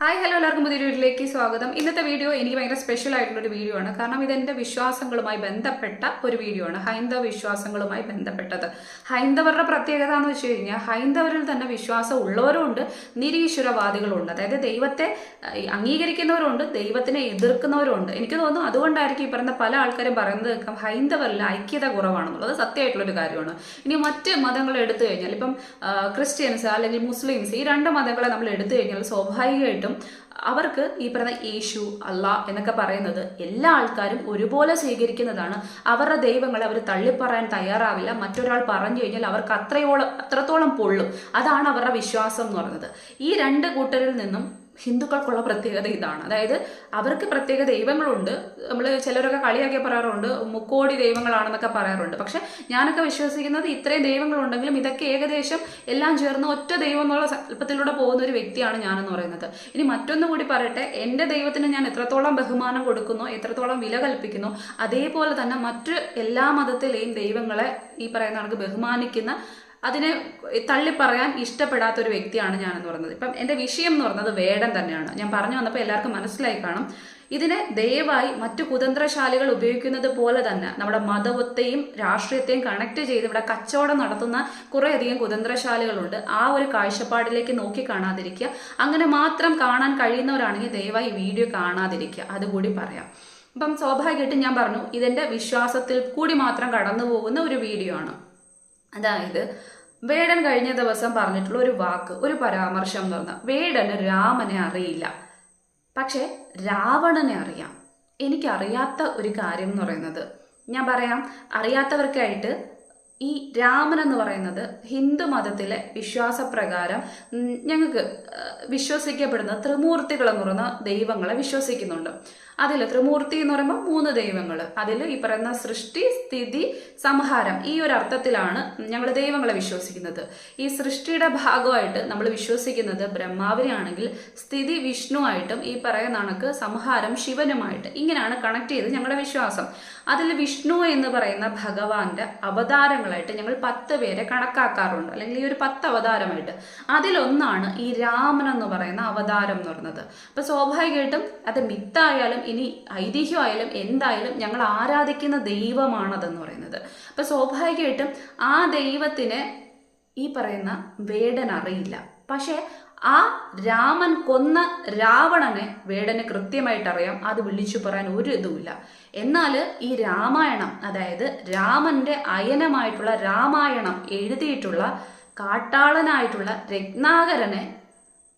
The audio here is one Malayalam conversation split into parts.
ഹായ് ഹലോ എല്ലാവർക്കും പുതിയ വീഡിയോയിലേക്ക് സ്വാഗതം. ഇന്നത്തെ വീഡിയോ എനിക്ക് ഭയങ്കര സ്പെഷ്യൽ ആയിട്ടുള്ള ഒരു വീഡിയോ ആണ്. കാരണം ഇതെന്റെ വിശ്വാസങ്ങളുമായി ബന്ധപ്പെട്ട ഒരു വീഡിയോ ആണ്. ഹൈന്ദവ വിശ്വാസങ്ങളുമായി ബന്ധപ്പെട്ടത്. ഹൈന്ദവരുടെ പ്രത്യേകത എന്ന് വെച്ച് കഴിഞ്ഞാൽ ഹൈന്ദവരിൽ തന്നെ വിശ്വാസം ഉള്ളവരുണ്ട് നിരീശ്വരവാദികളുണ്ട്. അതായത് ദൈവത്തെ അംഗീകരിക്കുന്നവരുണ്ട് ദൈവത്തിനെ എതിർക്കുന്നവരുണ്ട്. എനിക്ക് തോന്നുന്നു അതുകൊണ്ടായിരിക്കും ഈ പറയുന്ന പല ആൾക്കാരും പറയുന്നത് കേൾക്കാം ഹൈന്ദവരിൽ ഐക്യത കുറവാണെന്നുള്ളത്. സത്യമായിട്ടുള്ളൊരു കാര്യമാണ്. ഇനി മറ്റ് മതങ്ങൾ എടുത്തു കഴിഞ്ഞാൽ ഇപ്പം ക്രിസ്ത്യൻസ് അല്ലെങ്കിൽ മുസ്ലിംസ് ഈ രണ്ട് മതങ്ങളെ നമ്മൾ എടുത്തു കഴിഞ്ഞാൽ സ്വാഭാവികമായിട്ടും അവർക്ക് ഈ പറയുന്ന യേശു അല്ല എന്നൊക്കെ പറയുന്നത് എല്ലാ ആൾക്കാരും ഒരുപോലെ സ്വീകരിക്കുന്നതാണ്. അവരുടെ ദൈവങ്ങളെ അവർ തള്ളിപ്പറയാൻ തയ്യാറാവില്ല. മറ്റൊരാൾ പറഞ്ഞു കഴിഞ്ഞാൽ അവർക്ക് അത്രയോളം അത്രത്തോളം പൊള്ളും. അതാണ് അവരുടെ വിശ്വാസം എന്ന് പറയുന്നത്. ഈ രണ്ട് കൂട്ടരിൽ നിന്നും ഹിന്ദുക്കൾക്കുള്ള പ്രത്യേകത ഇതാണ്. അതായത് അവർക്ക് പ്രത്യേക ദൈവങ്ങളുണ്ട്. നമ്മൾ ചിലരൊക്കെ കളിയാക്കി പറയാറുണ്ട്. മുക്കോടി ദൈവങ്ങളാണെന്നൊക്കെ പറയാറുണ്ട്. പക്ഷെ ഞാനൊക്കെ വിശ്വസിക്കുന്നത് ഇത്രയും ദൈവങ്ങളുണ്ടെങ്കിലും ഇതൊക്കെ ഏകദേശം എല്ലാം ചേർന്ന് ഒറ്റ ദൈവം എന്നുള്ള സങ്കല്പത്തിലൂടെ പോകുന്ന ഒരു വ്യക്തിയാണ് ഞാനെന്ന് പറയുന്നത്. ഇനി മറ്റൊന്നു കൂടി പറയട്ടെ. എന്റെ ദൈവത്തിന് ഞാൻ എത്രത്തോളം ബഹുമാനം കൊടുക്കുന്നു എത്രത്തോളം വില കൽപ്പിക്കുന്നു അതേപോലെ തന്നെ മറ്റ് എല്ലാ മതത്തിലെയും ദൈവങ്ങളെ ഈ പറയുന്ന കണക്ക് ബഹുമാനിക്കുന്ന അതിനെ തള്ളിപ്പറയാൻ ഇഷ്ടപ്പെടാത്ത ഒരു വ്യക്തിയാണ് ഞാനെന്ന് പറയുന്നത്. ഇപ്പം എന്റെ വിഷയം എന്ന് പറയുന്നത് വേടം തന്നെയാണ്. ഞാൻ പറഞ്ഞു വന്നപ്പോൾ എല്ലാവർക്കും മനസ്സിലായി കാണും. ഇതിനെ ദയവായി മറ്റു കുതന്ത്രശാലികൾ ഉപയോഗിക്കുന്നത് പോലെ തന്നെ നമ്മുടെ മതത്തെയും രാഷ്ട്രീയത്തെയും കണക്ട് ചെയ്ത് ഇവിടെ കച്ചവടം നടത്തുന്ന കുറേയധികം കുതന്ത്രശാലികളുണ്ട്. ആ ഒരു കാഴ്ചപ്പാടിലേക്ക് നോക്കി കാണാതിരിക്കുക. അങ്ങനെ മാത്രം കാണാൻ കഴിയുന്നവരാണെങ്കിൽ ദയവായി വീഡിയോ കാണാതിരിക്കുക. അതുകൂടി പറയാം. അപ്പം സ്വാഭാവികമായിട്ടും ഞാൻ പറഞ്ഞു ഇതെന്റെ വിശ്വാസത്തിൽ കൂടി മാത്രം കടന്നു പോകുന്ന ഒരു വീഡിയോ ആണ്. അതായത് വേടൻ കഴിഞ്ഞ ദിവസം പറഞ്ഞിട്ടുള്ള ഒരു വാക്ക് ഒരു പരാമർശം എന്ന് പറഞ്ഞാൽ വേടന് രാമനെ അറിയില്ല. പക്ഷെ രാവണനെ അറിയാം. എനിക്കറിയാത്ത ഒരു കാര്യം എന്ന് പറയുന്നത് ഞാൻ പറയാം അറിയാത്തവർക്കായിട്ട് ഈ രാമൻ എന്ന് പറയുന്നത് ഹിന്ദു മതത്തിലെ വിശ്വാസപ്രകാരം ഞങ്ങൾക്ക് വിശ്വസിക്കപ്പെടുന്ന ത്രിമൂർത്തികൾ എന്ന് പറയുന്ന ദൈവങ്ങളെ വിശ്വസിക്കുന്നുണ്ട്. അതിൽ ത്രിമൂർത്തി എന്ന് പറയുമ്പോൾ മൂന്ന് ദൈവങ്ങൾ അതിൽ ഈ പറയുന്ന സൃഷ്ടി സ്ഥിതി സംഹാരം ഈ ഒരു അർത്ഥത്തിലാണ് ഞങ്ങൾ ദൈവങ്ങളെ വിശ്വസിക്കുന്നത്. ഈ സൃഷ്ടിയുടെ ഭാഗമായിട്ട് നമ്മൾ വിശ്വസിക്കുന്നത് ബ്രഹ്മാവിനെയാണെങ്കിൽ സ്ഥിതി വിഷ്ണു വിഷ്ണുവായിട്ടും ഈ പറയുന്ന കണക്ക് സംഹാരം ശിവനുമായിട്ട് ഇങ്ങനെയാണ് കണക്ട് ചെയ്ത് ഞങ്ങളുടെ വിശ്വാസം. അതിൽ വിഷ്ണു എന്ന് പറയുന്ന ഭഗവാന്റെ അവതാരങ്ങളായിട്ട് ഞങ്ങൾ പത്ത് പേരെ കണക്കാക്കാറുണ്ട്. അല്ലെങ്കിൽ ഈ ഒരു പത്ത് അവതാരമായിട്ട്. അതിലൊന്നാണ് ഈ രാമൻ എന്ന് പറയുന്ന അവതാരം എന്ന് പറയുന്നത്. അപ്പൊ സ്വാഭാവികമായിട്ടും അത് മിത്തായാലും ഇനി ഐതിഹ്യമായാലും എന്തായാലും ഞങ്ങൾ ആരാധിക്കുന്ന ദൈവമാണതെന്ന് പറയുന്നത്. അപ്പം സ്വാഭാവികമായിട്ടും ആ ദൈവത്തിന് ഈ പറയുന്ന വേടൻ അറിയില്ല. പക്ഷേ ആ രാമൻ കൊന്ന രാവണനെ വേടന് കൃത്യമായിട്ട് അറിയാം. അത് വിളിച്ചു പറയാൻ ഒരു ഇതുമില്ല. എന്നാൽ ഈ രാമായണം അതായത് രാമന്റെ അയനമായിട്ടുള്ള രാമായണം എഴുതിയിട്ടുള്ള കാട്ടാളനായിട്ടുള്ള രത്നാകരനെ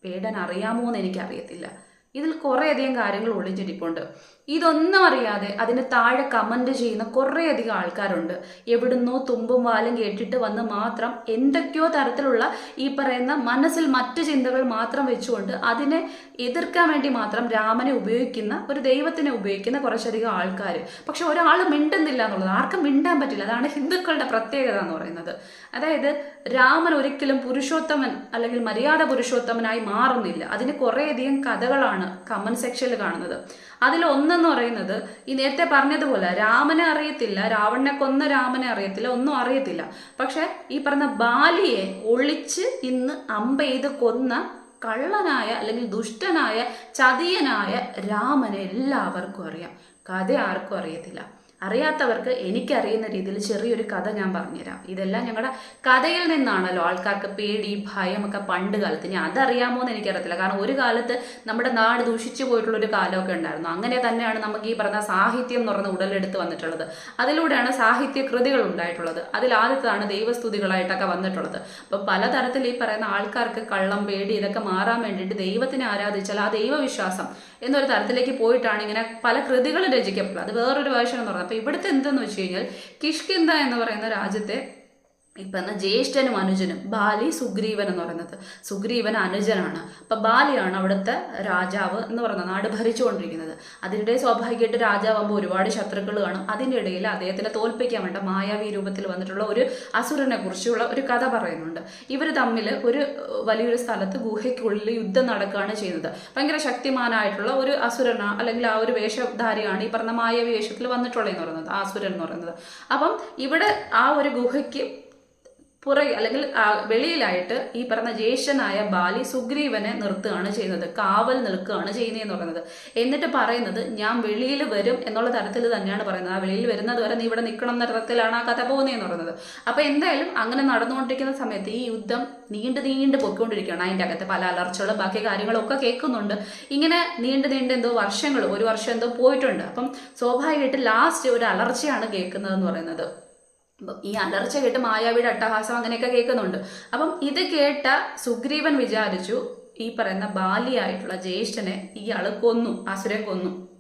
വേടൻ അറിയാമോ എന്ന് എനിക്കറിയത്തില്ല. ഇതിൽ കുറേയധികം കാര്യങ്ങൾ ഒളിഞ്ഞിരിപ്പുണ്ട്. ഇതൊന്നും അറിയാതെ അതിന് താഴെ കമന്റ് ചെയ്യുന്ന കുറേയധികം ആൾക്കാരുണ്ട്. എവിടുന്നോ തുമ്പും വാലും കേട്ടിട്ട് വന്ന് മാത്രം എന്തൊക്കെയോ തരത്തിലുള്ള ഈ പറയുന്ന മനസ്സിൽ മറ്റു ചിന്തകൾ മാത്രം വെച്ചുകൊണ്ട് അതിനെ എതിർക്കാൻ വേണ്ടി മാത്രം രാമനെ ഉപയോഗിക്കുന്ന ഒരു ദൈവത്തിനെ ഉപയോഗിക്കുന്ന കുറച്ചധികം ആൾക്കാർ പക്ഷെ ഒരാൾ മിണ്ടുന്നില്ല എന്നുള്ളത് ആർക്കും മിണ്ടാൻ പറ്റില്ല. അതാണ് ഹിന്ദുക്കളുടെ പ്രത്യേകത എന്ന് പറയുന്നത്. അതായത് രാമൻ ഒരിക്കലും പുരുഷോത്തമൻ അല്ലെങ്കിൽ മര്യാദ പുരുഷോത്തമനായി മാറുന്നില്ല. അതിന് കുറേയധികം കഥകളാണ് കമന്റ് സെക്ഷനിൽ കാണുന്നത്. അതിൽ ഒന്നെന്ന് പറയുന്നത് ഈ നേരത്തെ പറഞ്ഞതുപോലെ രാമനെ അറിയത്തില്ല രാവണനെ കൊന്ന രാമനെ അറിയത്തില്ല ഒന്നും അറിയത്തില്ല. പക്ഷെ ഈ പറഞ്ഞ ബാലിയെ ഒളിച്ച് ഇന്ന് അമ്പ ചെയ്ത് കൊന്ന കള്ളനായ അല്ലെങ്കിൽ ദുഷ്ടനായ ചതിയനായ രാമനെ എല്ലാവർക്കും അറിയാം. കഥ ആർക്കും അറിയത്തില്ല. അറിയാത്തവർക്ക് എനിക്കറിയുന്ന രീതിയിൽ ചെറിയൊരു കഥ ഞാൻ പറഞ്ഞുതരാം. ഇതെല്ലാം ഞങ്ങളുടെ കഥയിൽ നിന്നാണല്ലോ ആൾക്കാർക്ക് പേടി ഭയം ഒക്കെ പണ്ട് കാലത്ത്. ഞാൻ അതറിയാമോ എന്ന് എനിക്കറിയത്തില്ല. കാരണം ഒരു കാലത്ത് നമ്മുടെ നാട് ദൂഷിച്ചു പോയിട്ടുള്ള ഒരു കാലമൊക്കെ ഉണ്ടായിരുന്നു. അങ്ങനെ തന്നെയാണ് നമുക്ക് ഈ പറഞ്ഞ സാഹിത്യം എന്ന് പറഞ്ഞ ഉടലെടുത്ത് വന്നിട്ടുള്ളത്. അതിലൂടെയാണ് സാഹിത്യ കൃതികൾ ഉണ്ടായിട്ടുള്ളത്. അതിൽ ആദ്യത്താണ് ദൈവസ്തുതികളായിട്ടൊക്കെ വന്നിട്ടുള്ളത്. അപ്പൊ പലതരത്തിൽ ഈ പറയുന്ന ആൾക്കാർക്ക് കള്ളം പേടി ഇതൊക്കെ മാറാൻ വേണ്ടിയിട്ട് ദൈവത്തിനെ ആരാധിച്ചാൽ ആ ദൈവവിശ്വാസം എന്നൊരു തരത്തിലേക്ക് പോയിട്ടാണ് ഇങ്ങനെ പല കൃതികളും രചിക്കപ്പെടുന്നത് അത് വേറൊരു വേർഷൻ എന്ന് പറയുന്നത്. അപ്പൊ ഇവിടുത്തെ എന്തെന്ന് വെച്ച് കഴിഞ്ഞാൽ കിഷ്കിന്ത എന്ന് പറയുന്ന രാജ്യത്തെ ഇപ്പൊ എന്നാൽ ജ്യേഷ്ഠനും അനുജനും ബാലി സുഗ്രീവൻ എന്ന് പറയുന്നത്. സുഗ്രീവൻ അനുജനാണ്. അപ്പൊ ബാലിയാണ് അവിടുത്തെ രാജാവ് എന്ന് പറയുന്നത്. നാട് ഭരിച്ചുകൊണ്ടിരിക്കുന്നത്. അതിനിടെ സ്വാഭാവികമായിട്ട് രാജാവാകുമ്പോൾ ഒരുപാട് ശത്രുക്കൾ കാണും. അതിന്റെ ഇടയിൽ അദ്ദേഹത്തിനെ തോൽപ്പിക്കാൻ വേണ്ട മായാവി രൂപത്തിൽ വന്നിട്ടുള്ള ഒരു അസുരനെ കുറിച്ചുള്ള ഒരു കഥ പറയുന്നുണ്ട്. ഇവർ തമ്മിൽ ഒരു വലിയൊരു സ്ഥലത്ത് ഗുഹയ്ക്കുള്ളിൽ യുദ്ധം നടക്കുകയാണ് ചെയ്യുന്നത്. ഭയങ്കര ശക്തിമാനായിട്ടുള്ള ഒരു അസുരന അല്ലെങ്കിൽ ആ ഒരു വേഷധാരിയാണ് ഈ പറഞ്ഞ മായാവി വേഷത്തിൽ വന്നിട്ടുള്ളതെന്ന് പറയുന്നത് ആ അസുരൻ എന്ന് പറയുന്നത്. അപ്പം ഇവിടെ ആ ഒരു ഗുഹയ്ക്ക് പുറകെ അല്ലെങ്കിൽ വെളിയിലായിട്ട് ഈ പറഞ്ഞ ജ്യേഷ്ഠനായ ബാലി സുഗ്രീവനെ നിർത്തുകയാണ് ചെയ്യുന്നത് കാവൽ നിൽക്കുകയാണ് ചെയ്യുന്നതെന്ന് പറയുന്നത്. എന്നിട്ട് പറയുന്നത് ഞാൻ വെളിയിൽ വരും എന്നുള്ള തരത്തിൽ തന്നെയാണ് പറയുന്നത്. ആ വെളിയിൽ വരുന്നത് വരെ നീ ഇവിടെ നിൽക്കണം എന്ന തരത്തിലാണ് ആ കഥ പോകുന്നതെന്ന് പറയുന്നത്. അപ്പോൾ എന്തായാലും അങ്ങനെ നടന്നുകൊണ്ടിരിക്കുന്ന സമയത്ത് ഈ യുദ്ധം നീണ്ട് നീണ്ട് പൊയ്ക്കൊണ്ടിരിക്കുകയാണ്. അതിന്റെ അകത്ത് പല അലർച്ചകളും ബാക്കി കാര്യങ്ങളും ഒക്കെ കേൾക്കുന്നുണ്ട്. ഇങ്ങനെ നീണ്ട് നീണ്ട് എന്തോ വർഷങ്ങൾ ഒരു വർഷം എന്തോ പോയിട്ടുണ്ട്. അപ്പം സ്വാഭാവികമായിട്ട് ലാസ്റ്റ് ഒരു അലർച്ചയാണ് കേൾക്കുന്നതെന്ന് പറയുന്നത്. ഈ അലർച്ച കേട്ട് മായാവിയുടെ അട്ടഹാസം അങ്ങനെയൊക്കെ കേൾക്കുന്നുണ്ട്. അപ്പം ഇത് കേട്ട സുഗ്രീവൻ വിചാരിച്ചു ഈ പറയുന്ന ബാലിയായിട്ടുള്ള ജ്യേഷ്ഠനെ ഇയാൾ കൊന്നു അസുരൻ കൊന്നു.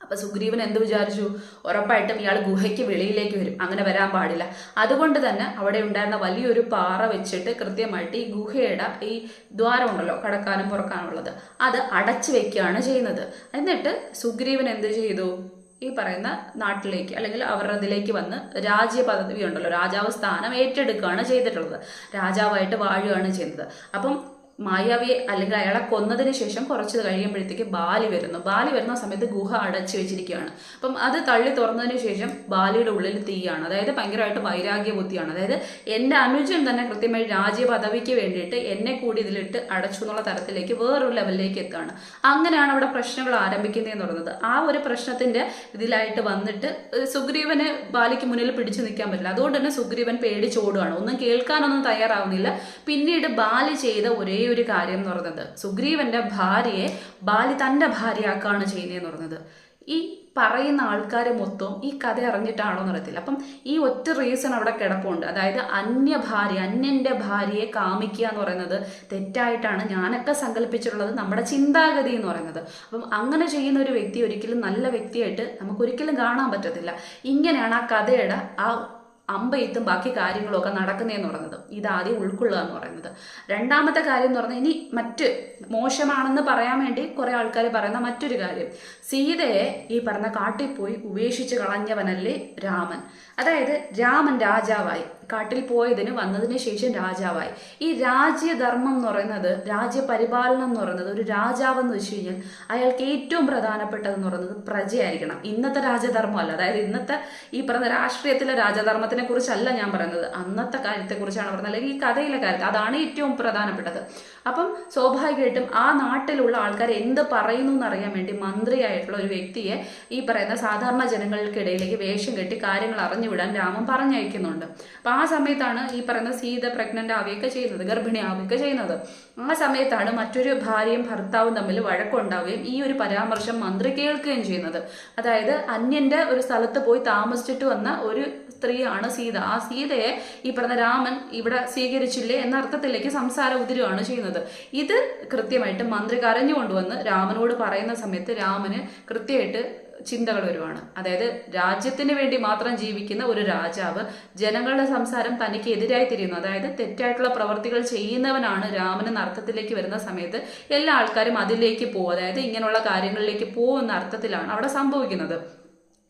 അപ്പൊ സുഗ്രീവൻ എന്ത് വിചാരിച്ചു? ഉറപ്പായിട്ടും ഇയാൾ ഗുഹയ്ക്ക് വെളിയിലേക്ക് വരും. അങ്ങനെ വരാൻ പാടില്ല. അതുകൊണ്ട് തന്നെ അവിടെ ഉണ്ടായിരുന്ന വലിയൊരു പാറ വെച്ചിട്ട് കൃത്യമായിട്ട് ഈ ഗുഹയുടെ ഈ ദ്വാരം ഉണ്ടല്ലോ കടക്കാനും പുറക്കാനുള്ളത് അത് അടച്ചു വെക്കുകയാണ് ചെയ്യുന്നത്. എന്നിട്ട് സുഗ്രീവൻ എന്ത് ചെയ്തു? ഈ പറയുന്ന നാട്ടിലേക്ക് അല്ലെങ്കിൽ അവരുടെ അതിലേക്ക് വന്ന് രാജ്യ പദവി ഉണ്ടല്ലോ രാജാവ് സ്ഥാനം ഏറ്റെടുക്കുകയാണ് ചെയ്തിട്ടുള്ളത്. രാജാവായിട്ട് വാഴുകയാണ് ചെയ്യുന്നത്. അപ്പം മായാവിയെ അല്ലെങ്കിൽ അയാളെ കൊന്നതിന് ശേഷം കുറച്ച് കഴിയുമ്പോഴത്തേക്ക് ബാലി വരുന്നു. ബാലി വരുന്ന സമയത്ത് ഗുഹ അടച്ചു വെച്ചിരിക്കുകയാണ്. അപ്പം അത് തള്ളി തുറന്നതിന് ശേഷം ബാലിയുടെ ഉള്ളിൽ തീയാണ്. അതായത് ഭയങ്കരമായിട്ട് വൈരാഗ്യ ബുദ്ധിയാണ്. അതായത് എന്റെ അനുജൻ തന്നെ കൃത്യമായി രാജ്യ പദവിക്ക് വേണ്ടിയിട്ട് എന്നെ കൂടി ഇതിലിട്ട് അടച്ചു എന്നുള്ള തരത്തിലേക്ക് വേറൊരു ലെവലിലേക്ക് എത്തുകയാണ്. അങ്ങനെയാണ് അവിടെ പ്രശ്നങ്ങൾ ആരംഭിക്കുന്നതെന്ന് പറയുന്നത്. ആ ഒരു പ്രശ്നത്തിന്റെ ഇതിലായിട്ട് വന്നിട്ട് സുഗ്രീവന് ബാലിക്ക് മുന്നിൽ പിടിച്ചു നിൽക്കാൻ പറ്റില്ല. അതുകൊണ്ട് തന്നെ സുഗ്രീവൻ പേടിച്ചോടുകയാണ് ഒന്നും കേൾക്കാനൊന്നും തയ്യാറാവുന്നില്ല. പിന്നീട് ബാലി ചെയ്ത ഒരേ ഒരു കാര്യം എന്ന് പറയുന്നത്. സുഗ്രീവന്റെ ഭാര്യയെ ബാലി തന്റെ ഭാര്യയാക്കാണ് ചെയ്യുന്നതെന്ന് പറയുന്നത്. ഈ പറയുന്ന ആൾക്കാർ മൊത്തം ഈ കഥ അറിഞ്ഞിട്ടാണോ എന്ന് അറിയത്തില്ല. അപ്പം ഈ ഒറ്റ റീസൺ അവിടെ കിടപ്പുണ്ട്. അതായത് അന്യ ഭാര്യ അന്യന്റെ ഭാര്യയെ കാമിക്കുക എന്ന് പറയുന്നത് തെറ്റായിട്ടാണ് ഞാനൊക്കെ സങ്കല്പിച്ചിട്ടുള്ളത് നമ്മുടെ ചിന്താഗതി എന്ന് പറയുന്നത്. അപ്പം അങ്ങനെ ചെയ്യുന്ന ഒരു വ്യക്തി ഒരിക്കലും നല്ല വ്യക്തിയായിട്ട് നമുക്ക് ഒരിക്കലും കാണാൻ പറ്റത്തില്ല. ഇങ്ങനെയാണ് ആ കഥയുടെ ആ അമ്പെയ്ത്തും ബാക്കി കാര്യങ്ങളൊക്കെ നടക്കുന്നതെന്ന് പറയുന്നത്. ഇതാദ്യം ഉൾക്കൊള്ളുക എന്ന് പറയുന്നത്. രണ്ടാമത്തെ കാര്യം എന്ന് പറഞ്ഞാൽ ഇനി മറ്റ് മോശമാണെന്ന് പറയാൻ വേണ്ടി കുറേ ആൾക്കാർ പറയുന്ന മറ്റൊരു കാര്യം. സീതയെ ഈ പറഞ്ഞ കാട്ടിൽ പോയി ഉപേക്ഷിച്ച് കളഞ്ഞവനല്ലേ രാമൻ. അതായത് രാമൻ രാജാവായി കാട്ടിൽ പോയതിന് വന്നതിന് ശേഷം രാജാവായി. ഈ രാജ്യധർമ്മം എന്ന് പറയുന്നത് രാജ്യപരിപാലനം എന്ന് പറയുന്നത് ഒരു രാജാവെന്ന് വെച്ച് കഴിഞ്ഞാൽ അയാൾക്ക് ഏറ്റവും പ്രധാനപ്പെട്ടതെന്ന് പറയുന്നത് പ്രജയായിരിക്കണം. ഇന്നത്തെ രാജധർമ്മമല്ല. അതായത് ഇന്നത്തെ ഈ പറഞ്ഞ രാഷ്ട്രീയത്തിലെ രാജധർമ്മത്തിനെ കുറിച്ചല്ല ഞാൻ പറയുന്നത്. അന്നത്തെ കാര്യത്തെക്കുറിച്ചാണ് പറയുന്നത്. അല്ലെങ്കിൽ ഈ കഥയിലെ കാര്യത്തിൽ അതാണ് ഏറ്റവും പ്രധാനപ്പെട്ടത്. അപ്പം സ്വാഭാവികമായിട്ടും ആ നാട്ടിലുള്ള ആൾക്കാർ എന്ത് പറയുന്നു എന്നറിയാൻ വേണ്ടി മന്ത്രിയായിട്ടുള്ള ഒരു വ്യക്തിയെ ഈ പറയുന്ന സാധാരണ ജനങ്ങൾക്കിടയിലേക്ക് വേഷം കെട്ടി കാര്യങ്ങൾ അറിഞ്ഞുവിടാൻ രാമൻ പറഞ്ഞയക്കുന്നുണ്ട്. അപ്പൊ ആ സമയത്താണ് ഈ പറയുന്ന സീത പ്രഗ്നന്റ് ആവുകയൊക്കെ ചെയ്യുന്നത് ഗർഭിണി ആവുകയൊക്കെ ചെയ്യുന്നത്. ആ സമയത്താണ് മറ്റൊരു ഭാര്യയും ഭർത്താവും തമ്മിൽ വഴക്കുണ്ടാവുകയും ഈ ഒരു പരാമർശം മന്ത്രി കേൾക്കുകയും ചെയ്യുന്നത്. അതായത് അന്യന്റെ ഒരു സ്ഥലത്ത് പോയി താമസിച്ചിട്ട് വന്ന ഒരു സ്ത്രീയാണ് സീത. ആ സീതയെ ഈ പറഞ്ഞ രാമൻ ഇവിടെ സ്വീകരിച്ചില്ലേ എന്ന അർത്ഥത്തിലേക്ക് സംസാര ഉതിരുവാണ് ചെയ്യുന്നത്. ഇത് കൃത്യമായിട്ട് മന്ത്രി കരഞ്ഞു കൊണ്ടുവന്ന് രാമനോട് പറയുന്ന സമയത്ത് രാമന് കൃത്യമായിട്ട് ചിന്തകൾ വരുവാണ്. അതായത് രാജ്യത്തിന് വേണ്ടി മാത്രം ജീവിക്കുന്ന ഒരു രാജാവ് ജനങ്ങളുടെ സംസാരം തനിക്ക് എതിരായി തിരിയുന്നു. അതായത് തെറ്റായിട്ടുള്ള പ്രവർത്തികൾ ചെയ്യുന്നവനാണ് രാമൻ എന്ന അർത്ഥത്തിലേക്ക് വരുന്ന സമയത്ത് എല്ലാ ആൾക്കാരും അതിലേക്ക് പോകും അതായത് ഇങ്ങനെയുള്ള കാര്യങ്ങളിലേക്ക് പോകുന്ന അർത്ഥത്തിലാണ് അവിടെ സംഭവിക്കുന്നത്.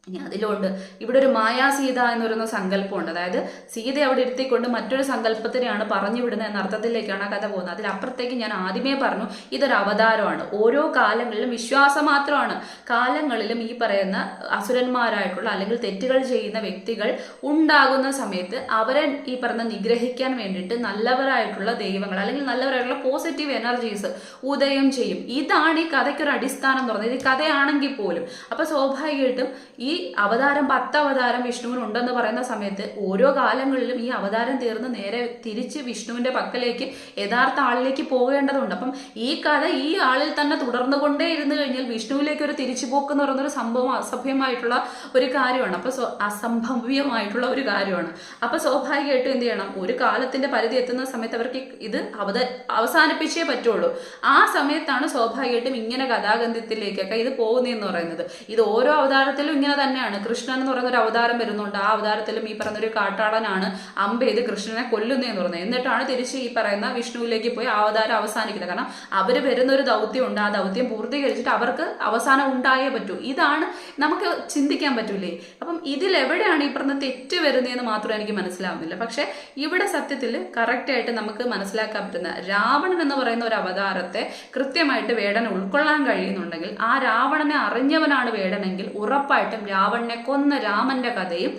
ഇനി അതിലുണ്ട്. ഇവിടെ ഒരു മായാ സീത എന്ന് പറയുന്ന സങ്കല്പമുണ്ട്. അതായത് സീത അവിടെ ഇരുത്തിക്കൊണ്ട് മറ്റൊരു സങ്കല്പത്തിനെയാണ് പറഞ്ഞു വിടുന്നത് എന്ന അർത്ഥത്തിലേക്കാണ് ആ കഥ പോകുന്നത്. അതിലപ്പുറത്തേക്ക് ഞാൻ ആദ്യമേ പറഞ്ഞു ഇതൊരു അവതാരമാണ്. ഓരോ കാലങ്ങളിലും വിശ്വാസം മാത്രമാണ് കാലങ്ങളിലും ഈ പറയുന്ന അസുരന്മാരായിട്ടുള്ള അല്ലെങ്കിൽ തെറ്റുകൾ ചെയ്യുന്ന വ്യക്തികൾ ഉണ്ടാകുന്ന സമയത്ത് അവരെ ഈ പറഞ്ഞ നിഗ്രഹിക്കാൻ വേണ്ടിയിട്ട് നല്ലവരായിട്ടുള്ള ദൈവങ്ങൾ അല്ലെങ്കിൽ നല്ലവരായിട്ടുള്ള പോസിറ്റീവ് എനർജീസ് ഉദയം ചെയ്യും. ഇതാണ് ഈ കഥയ്ക്കൊരു അടിസ്ഥാനം എന്ന് ഈ കഥയാണെങ്കിൽ പോലും. അപ്പൊ സ്വാഭാവികമായിട്ടും ഈ അവതാരം പത്ത് അവതാരം വിഷ്ണുവിന് ഉണ്ടെന്ന് പറയുന്ന സമയത്ത് ഓരോ കാലങ്ങളിലും ഈ അവതാരം തീർന്ന് നേരെ തിരിച്ച് വിഷ്ണുവിന്റെ പക്കലേക്ക് യഥാർത്ഥ ആളിലേക്ക് പോകേണ്ടതുണ്ട്. അപ്പം ഈ കഥ ഈ ആളിൽ തന്നെ തുടർന്നു കൊണ്ടേ ഇരുന്നു കഴിഞ്ഞാൽ വിഷ്ണുവിലേക്ക് ഒരു തിരിച്ചുപോക്ക് എന്ന് പറയുന്ന ഒരു സംഭവം അസഭ്യമായിട്ടുള്ള ഒരു കാര്യമാണ്. അപ്പൊ അസംഭവ്യമായിട്ടുള്ള ഒരു കാര്യമാണ്. അപ്പൊ സ്വാഭാവികമായിട്ടും എന്ത് ചെയ്യണം? ഒരു കാലത്തിന്റെ പരിധി എത്തുന്ന സമയത്ത് അവർക്ക് ഇത് അവത അവസാനിപ്പിച്ചേ പറ്റുള്ളൂ. ആ സമയത്താണ് സ്വാഭാവികമായിട്ടും ഇങ്ങനെ കഥാഗന്ധ്യത്തിലേക്കൊക്കെ ഇത് പോകുന്നതെന്ന് പറയുന്നത്. ഇത് ഓരോ അവതാരത്തിലും ഇങ്ങനെ തന്നെയാണ്. കൃഷ്ണൻ എന്ന് പറയുന്ന ഒരു അവതാരം വരുന്നുണ്ട്. ആ അവതാരത്തിലും ഈ പറയുന്ന ഒരു കാട്ടാളനാണ് അമ്പ ചെയ്ത് കൃഷ്ണനെ കൊല്ലുന്നതെന്ന് പറയുന്നത്. എന്നിട്ടാണ് തിരിച്ച് ഈ പറയുന്ന വിഷ്ണുവിലേക്ക് പോയി അവതാരം അവസാനിക്കുന്നത്. കാരണം അവർ വരുന്ന ഒരു ദൗത്യമുണ്ട്. ആ ദൗത്യം പൂർത്തീകരിച്ചിട്ട് അവർക്ക് അവസാനം ഉണ്ടായേ പറ്റൂ. ഇതാണ് നമുക്ക് ചിന്തിക്കാൻ പറ്റൂലേ. അപ്പം ഇതിൽ എവിടെയാണ് ഈ പറഞ്ഞ തെറ്റ് വരുന്നതെന്ന് മാത്രം എനിക്ക് മനസ്സിലാവുന്നില്ല. പക്ഷെ ഇവിടെ സത്യത്തിൽ കറക്റ്റായിട്ട് നമുക്ക് മനസ്സിലാക്കാൻ പറ്റുന്ന രാവണൻ എന്ന് പറയുന്ന ഒരു അവതാരത്തെ കൃത്യമായിട്ട് വേടൻ ഉൾക്കൊള്ളാൻ കഴിയുന്നുണ്ടെങ്കിൽ ആ രാവണനെ അറിഞ്ഞവനാണ് വേടനെങ്കിൽ ഉറപ്പായിട്ടും രാവണനെ കൊന്ന രാമന്റെ കഥയും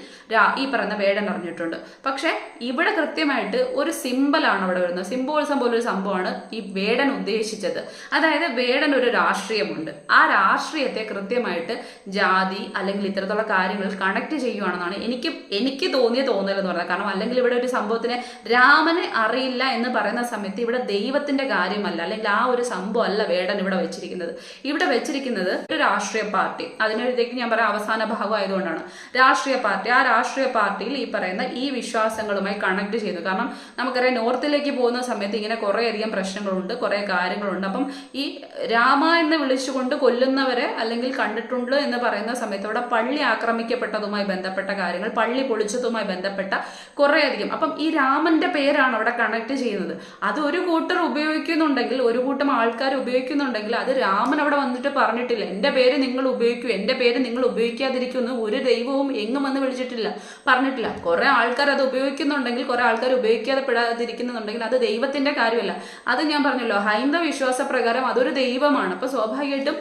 ഈ പറയുന്ന വേടൻ പറഞ്ഞിട്ടുണ്ട് പക്ഷെ ഇവിടെ കൃത്യമായിട്ട് ഒരു സിമ്പലാണ് അവിടെ വരുന്നത്. സിംബോളിസം പോലൊരു സംഭവമാണ് ഈ വേടൻ ഉദ്ദേശിച്ചത്. അതായത് വേടൻ ഒരു രാഷ്ട്രീയമുണ്ട്. ആ രാഷ്ട്രീയത്തെ കൃത്യമായിട്ട് ജാതി അല്ലെങ്കിൽ ഇത്തരത്തിലുള്ള കാര്യങ്ങൾ കണക്ട് ചെയ്യുവാണെന്നാണ് എനിക്ക് എനിക്ക് തോന്നിയ തോന്നൽ പറഞ്ഞത് കാരണം അല്ലെങ്കിൽ ഇവിടെ ഒരു സംഭവത്തിനെ രാമനെ അറിയില്ല എന്ന് പറയുന്ന സമയത്ത് ഇവിടെ ദൈവത്തിന്റെ കാര്യമല്ല. അല്ലെങ്കിൽ ആ ഒരു സംഭവം അല്ല വേടൻ ഇവിടെ വെച്ചിരിക്കുന്നത്. ഇവിടെ വെച്ചിരിക്കുന്നത് ഒരു രാഷ്ട്രീയ പാർട്ടി. അതിനൊരു ഞാൻ പറയാം അവസാന ഭാഗം ആയതുകൊണ്ടാണ് രാഷ്ട്രീയ പാർട്ടി ആ രാഷ്ട്രീയ പാർട്ടിയിൽ ഈ പറയുന്ന ഈ വിശ്വാസങ്ങളുമായി കണക്ട് ചെയ്തു. കാരണം നമുക്കറിയാം നോർത്തിലേക്ക് പോകുന്ന സമയത്ത് ഇങ്ങനെ കുറേയധികം പ്രശ്നങ്ങളുണ്ട് കുറേ കാര്യങ്ങളുണ്ട്. അപ്പം ഈ രാമ എന്ന് വിളിച്ചുകൊണ്ട് കൊല്ലുന്നവരെ അല്ലെങ്കിൽ കണ്ടിട്ടുണ്ട് എന്ന് പറയുന്ന സമയത്ത് അവിടെ പള്ളി ആക്രമിക്കപ്പെട്ടതുമായി ബന്ധപ്പെട്ട കാര്യങ്ങൾ പള്ളി പൊളിച്ചതുമായി ബന്ധപ്പെട്ട കുറേയധികം. അപ്പം ഈ രാമന്റെ പേരാണ് അവിടെ കണക്ട് ചെയ്യുന്നത്. അത് ഒരു കൂട്ടർ ഉപയോഗിക്കുന്നുണ്ടെങ്കിൽ ഒരു കൂട്ടം ആൾക്കാർ ഉപയോഗിക്കുന്നുണ്ടെങ്കിൽ അത് രാമൻ അവിടെ വന്നിട്ട് പറഞ്ഞിട്ടില്ല. എന്റെ പേര് നിങ്ങൾ ഉപയോഗിക്കൂ എന്റെ പേര് നിങ്ങൾ ഉപയോഗിക്കാതിരിക്കുന്നു ഒരു ദൈവവും എങ്ങും വന്ന് വിളിച്ചിട്ടില്ല പറഞ്ഞിട്ടില്ല. കുറെ ആൾക്കാർ അത് ഉപയോഗിക്കുന്നുണ്ടെങ്കിൽ കുറെ ആൾക്കാർ ഉപയോഗിക്കാതെ പെടാതിരിക്കുന്നുണ്ടെങ്കിൽ അത് ദൈവത്തിന്റെ കാര്യമല്ല. അത് ഞാൻ പറഞ്ഞല്ലോ ഹൈന്ദവ വിശ്വാസ പ്രകാരം അതൊരു ദൈവമാണ്. അപ്പൊ സ്വാഭാവികമായിട്ടും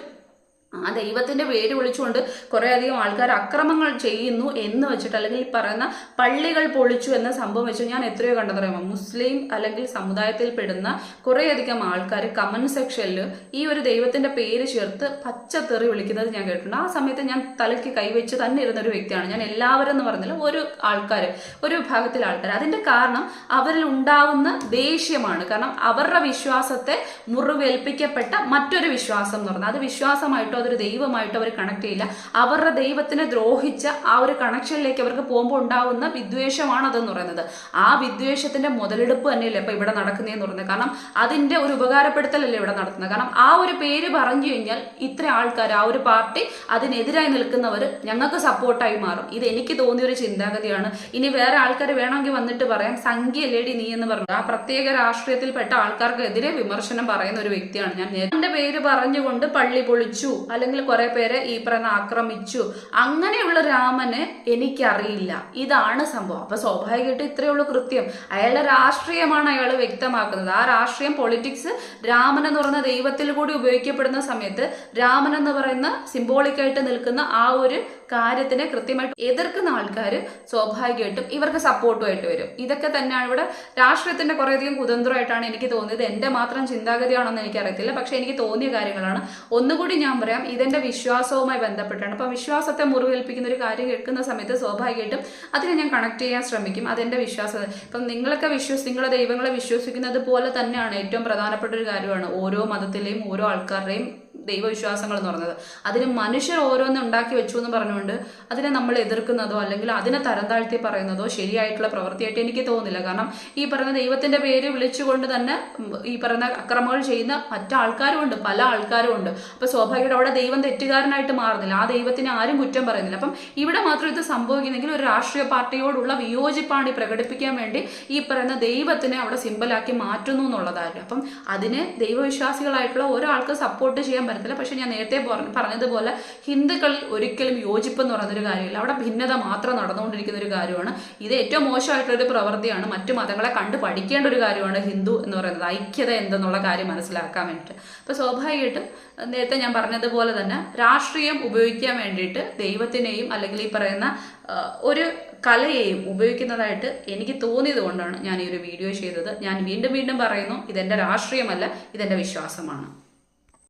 ആ ദൈവത്തിന്റെ പേര് വിളിച്ചുകൊണ്ട് കുറേ അധികം ആൾക്കാർ അക്രമങ്ങൾ ചെയ്യുന്നു എന്ന് വെച്ചിട്ട് അല്ലെങ്കിൽ പറയുന്ന പള്ളികൾ പൊളിച്ചു എന്ന സംഭവം വെച്ച് ഞാൻ എത്രയോ കണ്ടതറിയാമോ മുസ്ലിം അല്ലെങ്കിൽ സമുദായത്തിൽ പെടുന്ന കുറേയധികം ആൾക്കാർ കമന്റ് സെക്ഷനിൽ ഈ ഒരു ദൈവത്തിന്റെ പേര് ചേർത്ത് പച്ചത്തെറി വിളിക്കുന്നത് ഞാൻ കേട്ടിട്ടുണ്ട്. ആ സമയത്ത് ഞാൻ തലയ്ക്ക് കൈവച്ച് തന്നെ ഇരുന്ന ഒരു വ്യക്തിയാണ്. ഞാൻ എല്ലാവരും എന്ന് പറഞ്ഞാൽ ഒരു ആൾക്കാർ ഒരു വിഭാഗത്തിലെ ആൾക്കാർ അതിന്റെ കാരണം അവരിൽ ഉണ്ടാവുന്ന ദേഷ്യമാണ്. കാരണം അവരുടെ വിശ്വാസത്തെ മുറിവേൽപ്പിക്കപ്പെട്ട മറ്റൊരു വിശ്വാസം എന്ന് പറഞ്ഞാൽ അത് വിശ്വാസമായിട്ടോ അതൊരു ദൈവമായിട്ട് അവർ കണക്ട് ചെയ്യില്ല. അവരുടെ ദൈവത്തിനെ ദ്രോഹിച്ച ആ ഒരു കണക്ഷനിലേക്ക് അവർക്ക് പോകുമ്പോൾ ഉണ്ടാവുന്ന വിദ്വേഷമാണ് അതെന്ന് പറയുന്നത്. ആ വിദ്വേഷത്തിന്റെ മുതലെടുപ്പ് തന്നെയല്ലേ ഇപ്പൊ ഇവിടെ നടക്കുന്നതെന്ന് പറയുന്നത്. കാരണം അതിന്റെ ഒരു ഉപകാരപ്പെടുത്തലല്ലേ ഇവിടെ നടത്തുന്നത്. കാരണം ആ ഒരു പേര് പറഞ്ഞു കഴിഞ്ഞാൽ ഇത്ര ആൾക്കാർ ആ ഒരു പാർട്ടി അതിനെതിരായി നിൽക്കുന്നവർ ഞങ്ങൾക്ക് സപ്പോർട്ടായി മാറും. ഇത് എനിക്ക് തോന്നിയ ഒരു ചിന്താഗതിയാണ്. ഇനി വേറെ ആൾക്കാർ വേണമെങ്കിൽ വന്നിട്ട് പറയാം സംഖ്യ ലേഡി നീ എന്ന് പറഞ്ഞു ആ പ്രത്യേക രാഷ്ട്രീയത്തിൽപ്പെട്ട ആൾക്കാർക്കെതിരെ വിമർശനം പറയുന്ന ഒരു വ്യക്തിയാണ് ഞാൻ. എന്റെ പേര് പറഞ്ഞുകൊണ്ട് പള്ളി പൊളിച്ചു. അല്ലെങ്കിൽ കുറെ പേരെ ഈ പറയുന്ന ആക്രമിച്ചു. അങ്ങനെയുള്ള രാമന് എനിക്കറിയില്ല. ഇതാണ് സംഭവം. അപ്പൊ സ്വാഭാവികമായിട്ട് ഇത്രയേ ഉള്ളൂ കൃത്യം. അയാളുടെ രാഷ്ട്രീയമാണ് അയാൾ വ്യക്തമാക്കുന്നത്. ആ രാഷ്ട്രീയം പൊളിറ്റിക്സ് രാമൻ എന്ന് പറയുന്ന ദൈവത്തിൽ കൂടി ഉപയോഗിക്കപ്പെടുന്ന സമയത്ത് രാമൻ എന്ന് പറയുന്ന സിംബോളിക്കായിട്ട് നിൽക്കുന്ന ആ ഒരു കാര്യത്തിനെ കൃത്യമായിട്ട് എതിർക്കുന്ന ആൾക്കാർ സ്വാഭാവികമായിട്ടും ഇവർക്ക് സപ്പോർട്ടുമായിട്ട് വരും. ഇതൊക്കെ തന്നെയാണ് ഇവിടെ രാഷ്ട്രീയത്തിന്റെ കുറേയധികം കുതന്ത്രമായിട്ടാണ് എനിക്ക് തോന്നിയത്. എന്റെ മാത്രം ചിന്താഗതിയാണെന്ന് എനിക്കറിയത്തില്ല. പക്ഷെ എനിക്ക് തോന്നിയ കാര്യങ്ങളാണ്. ഒന്നുകൂടി ഞാൻ പറയാം. ഇതെന്റെ വിശ്വാസവുമായി ബന്ധപ്പെട്ടാണ്. അപ്പൊ വിശ്വാസത്തെ മുറിവേൽപ്പിക്കുന്ന ഒരു കാര്യം കേൾക്കുന്ന സമയത്ത് സ്വാഭാവികമായിട്ടും അതിനെ ഞാൻ കണക്ട് ചെയ്യാൻ ശ്രമിക്കും. അതെന്റെ വിശ്വാസത. ഇപ്പം നിങ്ങളൊക്കെ വിശ്വസി നിങ്ങളെ ദൈവങ്ങളെ വിശ്വസിക്കുന്നത് പോലെ തന്നെയാണ് ഏറ്റവും പ്രധാനപ്പെട്ട ഒരു കാര്യമാണ് ഓരോ മതത്തിലെയും ഓരോ ആൾക്കാരുടെയും ദൈവവിശ്വാസങ്ങൾ എന്ന് പറയുന്നത് അതിന് മനുഷ്യർ ഓരോന്ന് ഉണ്ടാക്കി വെച്ചു എന്ന് പറഞ്ഞുകൊണ്ട് അതിനെ നമ്മൾ എതിർക്കുന്നതോ അല്ലെങ്കിൽ അതിനെ തരം താഴ്ത്തി പറയുന്നതോ ശരിയായിട്ടുള്ള പ്രവൃത്തിയായിട്ട് എനിക്ക് തോന്നുന്നില്ല. കാരണം ഈ പറയുന്ന ദൈവത്തിന്റെ പേര് വിളിച്ചുകൊണ്ട് തന്നെ ഈ പറയുന്ന അക്രമങ്ങൾ ചെയ്യുന്ന മറ്റാൾക്കാരും ഉണ്ട് പല ആൾക്കാരും ഉണ്ട്. അപ്പൊ സ്വാഭാവികമായിട്ട് അവിടെ ദൈവം തെറ്റുകാരനായിട്ട് മാറുന്നില്ല. ആ ദൈവത്തിന് ആരും കുറ്റം പറയുന്നില്ല. അപ്പം ഇവിടെ മാത്രം ഇത് സംഭവിക്കുന്നെങ്കിൽ ഒരു രാഷ്ട്രീയ പാർട്ടിയോടുള്ള വിയോജിപ്പാണ് ഈ പ്രകടിപ്പിക്കാൻ വേണ്ടി ഈ പറയുന്ന ദൈവത്തിനെ അവിടെ സിമ്പിളാക്കി മാറ്റുന്നു എന്നുള്ളതായിരുന്നു. അപ്പം അതിന് ദൈവവിശ്വാസികളായിട്ടുള്ള ഒരാൾക്ക് സപ്പോർട്ട് ചെയ്യാൻ പറ്റത്തില്ല. പക്ഷെ ഞാൻ നേരത്തെ പറഞ്ഞതുപോലെ ഹിന്ദുക്കൾ ഒരിക്കലും യോജിപ്പ് എന്ന് പറയുന്നൊരു കാര്യമില്ല. അവിടെ ഭിന്നത മാത്രം നടന്നുകൊണ്ടിരിക്കുന്ന ഒരു കാര്യമാണ്. ഇത് ഏറ്റവും മോശമായിട്ടുള്ള ഒരു പ്രവൃത്തിയാണ്. മറ്റു മതങ്ങളെ കണ്ട് പഠിക്കേണ്ട ഒരു കാര്യമാണ് ഹിന്ദു എന്ന് പറയുന്നത്. ഐക്യത എന്തെന്നുള്ള കാര്യം മനസ്സിലാക്കാൻ വേണ്ടിയിട്ട്. അപ്പോൾ സ്വാഭാവികമായിട്ടും നേരത്തെ ഞാൻ പറഞ്ഞതുപോലെ തന്നെ രാഷ്ട്രീയം ഉപയോഗിക്കാൻ വേണ്ടിയിട്ട് ദൈവത്തിനെയും അല്ലെങ്കിൽ ഈ പറയുന്ന ഒരു കലയെയും ഉപയോഗിക്കുന്നതായിട്ട് എനിക്ക് തോന്നിയത് കൊണ്ടാണ് ഞാൻ ഈ ഒരു വീഡിയോ ചെയ്തത്. ഞാൻ വീണ്ടും വീണ്ടും പറയുന്നു ഇതെന്റെ രാഷ്ട്രീയമല്ല ഇതെന്റെ വിശ്വാസമാണ്.